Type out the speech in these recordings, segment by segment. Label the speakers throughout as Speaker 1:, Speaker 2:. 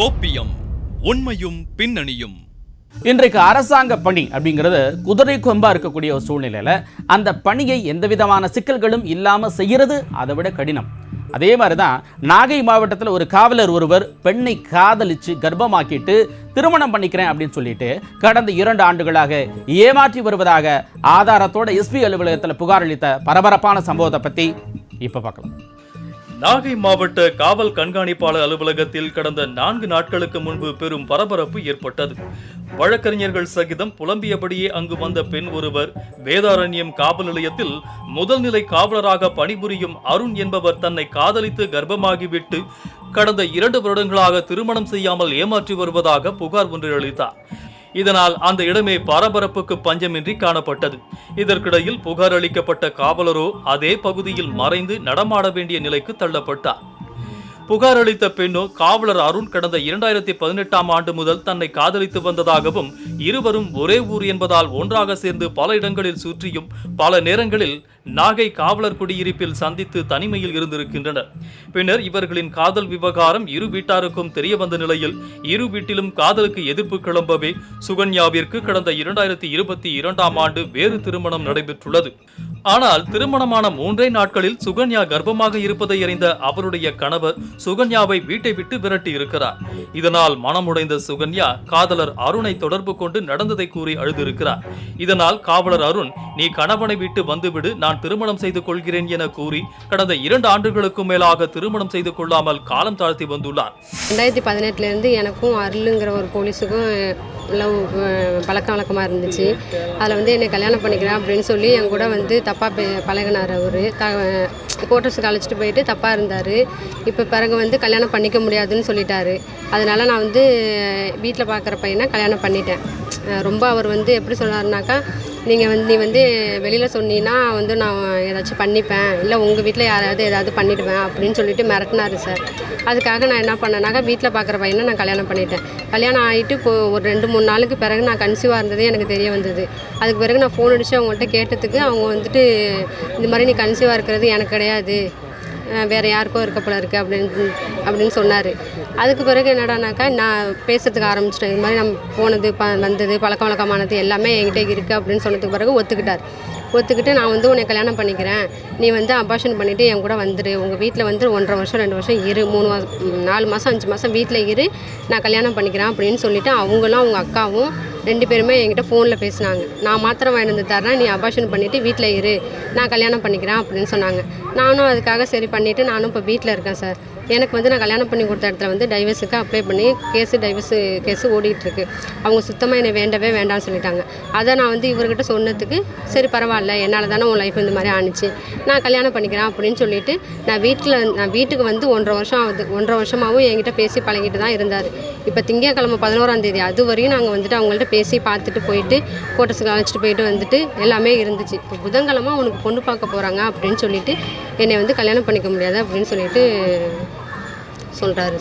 Speaker 1: கோப்பியம் உண்மையும் பின்னணியும்.
Speaker 2: இன்றைக்கு அரசாங்க பணி அப்படிங்கிறது குதிரை கொம்பா இருக்கக்கூடிய ஒரு சூழ்நிலையில அந்த பணியை எந்த விதமான சிக்கல்களும் இல்லாம செய்யறது அதை விட கடினம். அதே மாதிரி தான் நாகை மாவட்டத்தில் ஒரு காவலர் ஒருவர் பெண்ணை காதலிச்சு கர்ப்பமாக்கிட்டு திருமணம் பண்ணிக்கிறேன் அப்படின்னு சொல்லிட்டு கடந்த இரண்டு ஆண்டுகளாக ஏமாற்றி வருவதாக ஆதாரத்தோட எஸ்பி அலுவலகத்தில் புகார் அளித்த பரபரப்பான சம்பவத்தை பத்தி இப்ப பார்க்கலாம்.
Speaker 3: நாகை மாவட்ட காவல் கண்காணிப்பாளர் அலுவலகத்தில் கடந்த நான்கு நாட்களுக்கு முன்பு பெரும் பரபரப்பு ஏற்பட்டது. வழக்கறிஞர்கள் சகிதம் புலம்பியபடியே அங்கு வந்த பெண் ஒருவர் வேதாரண்யம் காவல் நிலையத்தில் முதல் நிலை காவலராக பணிபுரியும் அருண் என்பவர் தன்னை காதலித்து கர்ப்பமாகிவிட்டு கடந்த இரண்டு வருடங்களாக திருமணம் செய்யாமல் ஏமாற்றி வருவதாக புகார் ஒன்று அளித்தார். இதனால் அந்த இடமே பரபரப்புக்கு பஞ்சமின்றி காணப்பட்டது. இதற்கிடையில் புகார் அளிக்கப்பட்ட காவலரோ அதே பகுதியில் மறைந்து நடமாட வேண்டிய நிலைக்கு தள்ளப்பட்டார். புகார் அளித்த பெண்ணோ காவலர் அருண் கடந்த இரண்டாயிரத்தி பதினெட்டாம் ஆண்டு முதல் தன்னை காதலித்து வந்ததாகவும் இருவரும் ஒரே ஊர் என்பதால் ஒன்றாக சேர்ந்து பல இடங்களில் சுற்றியும் பல நேரங்களில் நாகை காவலர் குடியிருப்பில் சந்தித்து தனிமையில் இருந்திருக்கின்றனர். பின்னர் இவர்களின் காதல் விவகாரம் இரு வீட்டாருக்கும் தெரிய வந்த நிலையில் இரு வீட்டிலும் காதலுக்கு எதிர்ப்பு கிளம்பவே சுகன்யாவிற்கு கடந்த இரண்டாயிரத்தி இருபத்தி இரண்டாம் ஆண்டு வேறு திருமணம் நடைபெற்றுள்ளது. ஆனால் திருமணமான மூன்றே நாட்களில் சுகன்யா கர்ப்பமாக இருப்பதை அறிந்த அவருடைய கணவர் சுகன்யாவை வீட்டை விட்டு விரட்டி இருக்கிறார். இதனால் மனமுடைந்த சுகன்யா காதலர் அருணை தொடர்பு கொண்டு நடந்ததை கூறி அழுதிருக்கிறார் இதனால் காவலர் அருண் நீ கணவனை விட்டு வந்துவிடு நான் நான் திருமணம் செய்து கொள்கிறேன் என கூறி கடந்த இரண்டு ஆண்டுகளுக்கும் மேலாக திருமணம் செய்து கொள்ளாமல் காலம் தாழ்த்தி வந்துள்ளார்.
Speaker 4: ரெண்டாயிரத்தி பதினெட்டுலேருந்து எனக்கும் அருளுங்கிற ஒரு போலீஸுக்கும் லவ் பழக்க வழக்கமாக இருந்துச்சு. அதில் வந்து என்னை கல்யாணம் பண்ணிக்கிறேன் அப்படின்னு சொல்லி என் கூட வந்து தப்பாக பே பழகினார் அவர். த கோட்டர்ஸுக்கு அழைச்சிட்டு போயிட்டு தப்பாக இருந்தார். இப்போ பிறகு வந்து கல்யாணம் பண்ணிக்க முடியாதுன்னு சொல்லிட்டாரு. அதனால் நான் வந்து வீட்டில் பார்க்குற பையனை கல்யாணம் பண்ணிட்டேன். ரொம்ப அவர் வந்து எப்படி சொன்னார்னாக்கா நீங்கள் வந்து நீ வந்து வெளியில் சொன்னீன்னா வந்து நான் ஏதாச்சும் பண்ணிப்பேன். இல்லை உங்கள் வீட்டில் யாராவது ஏதாவது பண்ணிவிடுவேன் அப்படின்னு சொல்லிட்டு மிரட்டினாரு சார் அதுக்காக நான் என்ன பண்ணேனாக்கா வீட்டில் பார்க்குற பையனை நான் கல்யாணம் பண்ணிட்டேன். கல்யாணம் ஆகிட்டு இப்போ ஒரு ரெண்டு மூணு நாளுக்கு பிறகு நான் கன்சீவாக இருந்ததே எனக்கு தெரிய வந்தது. அதுக்கு பிறகு நான் ஃபோன் அடித்து அவங்கள்ட்ட கேட்டதுக்கு அவங்க வந்துட்டு இந்த மாதிரி நீ கன்சீவாக இருக்கிறது எனக்கு கிடையாது. வேறு யாருக்கோ இருக்க போல இருக்குது அப்படின்னு அப்படின்னு சொன்னார். அதுக்கு பிறகு என்னடானாக்கா நான் பேசுறதுக்கு ஆரம்பிச்சிட்டேன். இது மாதிரி நம்ம போனது ப வந்தது பழக்க வழக்கமானது எல்லாமே என்கிட்ட இருக்குது அப்படின்னு சொன்னதுக்கு பிறகு ஒத்துக்கிட்டார். ஒத்துக்கிட்டு நான் வந்து உன்னை கல்யாணம் பண்ணிக்கிறேன். நீ வந்து அபாஷன் பண்ணிவிட்டு என் கூட வந்துடு உங்கள் வீட்டில் வந்து ஒன்றரை வருஷம் ரெண்டு வருஷம் இரு. மூணு மாதம் நாலு மாதம் அஞ்சு மாதம் வீட்டில் இரு. நான் கல்யாணம் பண்ணிக்கிறேன் அப்படின்னு சொல்லிட்டு அவங்களும் அவங்க அக்காவும் ரெண்டு பேருமே என்கிட்ட ஃபோனில் பேசினாங்க. நான் மாத்திரம் வாங்கிட்டு வந்து தரேன் நீ அபாஷன் பண்ணிவிட்டு வீட்டில் இரு. நான் கல்யாணம் பண்ணிக்கிறேன் அப்படின்னு சொன்னாங்க. நானும் அதுக்காக சரி பண்ணிவிட்டு நானும் இப்போ வீட்டில் இருக்கேன் சார் எனக்கு வந்து நான் கல்யாணம் பண்ணி கொடுத்த இடத்துல வந்து டைவர்ஸுக்கு அப்ளை பண்ணி கேஸு டைவர்ஸு கேஸு ஓடிட்டுருக்கு அவங்க சுத்தமாக என்னை வேண்டவே வேண்டாம்னு சொல்லிட்டாங்க. அதை நான் வந்து இவர்கிட்ட சொன்னதுக்கு சரி பரவாயில்ல என்னால் தானே உன் லைஃப் இந்த மாதிரி ஆணுச்சு. நான் கல்யாணம் பண்ணிக்கிறேன் அப்படின்னு சொல்லிட்டு நான் வீட்டில் நான் வீட்டுக்கு வந்து ஒன்றரை வருஷம் ஆகுது. ஒன்றரை வருஷமாகவும் என்கிட்ட பேசி பழகிட்டு தான் இருந்தார். இப்போ திங்கக்கிழமை பதினோராந்தேதி அது வரையும் நாங்கள் வந்துட்டு அவங்கள்ட்ட பேசி பார்த்துட்டு போயிட்டு ஃபோட்டோஸுக்கு அழைச்சிட்டு போயிட்டு வந்துட்டு எல்லாமே இருந்துச்சு. இப்போ புதன்கிழமை உனக்கு பொண்ணு பார்க்க போகிறாங்க அப்படின்னு சொல்லிட்டு என்னை வந்து கல்யாணம் பண்ணிக்க முடியாது அப்படின்னு சொல்லிட்டு சொல்கிறாரு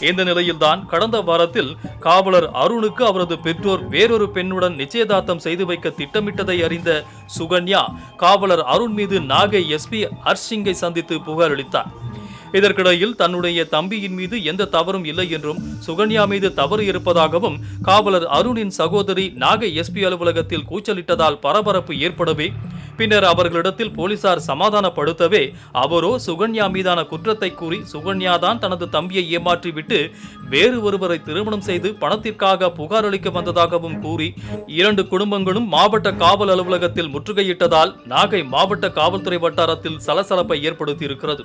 Speaker 3: இந்த நிலையில்தான் கடந்த வாரத்தில் காவலர் அருணுக்கு அவரது பெற்றோர் வேறொரு பெண்ணுடன் நிச்சயதார்த்தம் செய்து வைக்க திட்டமிட்டதை அறிந்த சுகன்யா காவலர் அருண் மீது நாகை எஸ்பி ஹர்ஷிங்கை சந்தித்து புகார் அளித்தார். இதற்கிடையில் தன்னுடைய தம்பியின் மீது எந்த தவறும் இல்லை என்றும் சுகன்யா மீது தவறு இருப்பதாகவும் காவலர் அருணின் சகோதரி நாகை எஸ்பி அலுவலகத்தில் கூச்சலிட்டதால் பரபரப்பு ஏற்படவே பின்னர் அவர்களிடத்தில் போலீசார் சமாதானப்படுத்தவே அவரோ சுகன்யா மீதான குற்றத்தை கூறி சுகன்யா தான் தனது தம்பியை ஏமாற்றிவிட்டு வேறு ஒருவரை திருமணம் செய்து பணத்திற்காக புகார் அளிக்க வந்ததாகவும் கூறி இரண்டு குடும்பங்களும் மாவட்ட காவல் அலுவலகத்தில் முற்றுகையிட்டதால் நாகை மாவட்ட காவல்துறை வட்டாரத்தில் சலசலப்பை ஏற்படுத்தியிருக்கிறது.